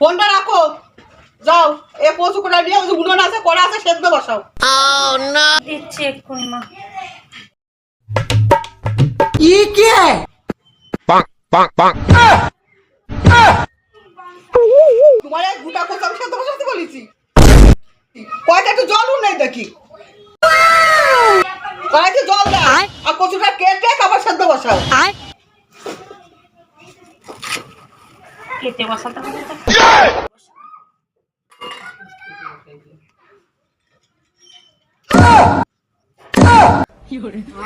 ফোনটা রাখো। যাও এ পশু নিয়ে ওই উনুন আছে কড়া আছে সেদ্ধ বসাও। দিচ্ছি এক্ষুনি মা. তোমার গোটা সেদ্ধ বসাতে বলেছি। কয়টা একটু জলও নেই দেখি। কয়েকটি জল দাও আর কচুটা কেটে আবার সেদ্ধ বসাও। কেটে বসাতে হবে তো।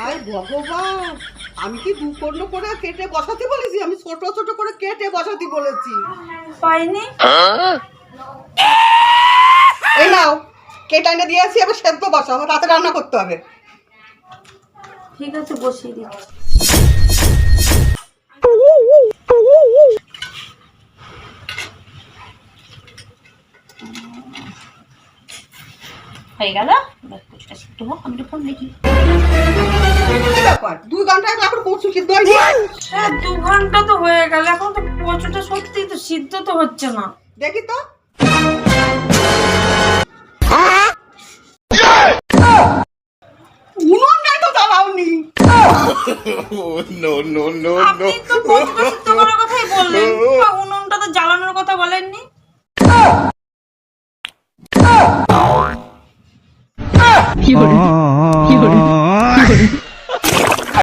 আয় ভগবান আমি কি দু করে কেটে বসাতে বলেছি? আমি ছোট ছোট করে কেটে বসাতে বলেছি। পাইনি। এই নাও কেটে এনে দিয়েছি এবার সেদ্ধ বসাও রাতে রান্না করতে হবে। ঠিক আছে বসিয়ে দিচ্ছি। হয়ে গেল। কচুটা সিদ্ধ হোক আমি ফোন দেখি। দুই ঘণ্টা এখন কচু সিদ্ধ হয়নি? হ্যাঁ দু ঘণ্টা তো হয়ে গেল এখন তো কচুটা সত্যি তো সিদ্ধ তো হচ্ছে না। দেখি তো। তো জ্বালাওনি no, no, no, আপনি তো কচুটা সিদ্ধ করার কথাই বললেন। তা উনুনটা তো জ্বালানোর কথা বলেননি। 기울 기울 기울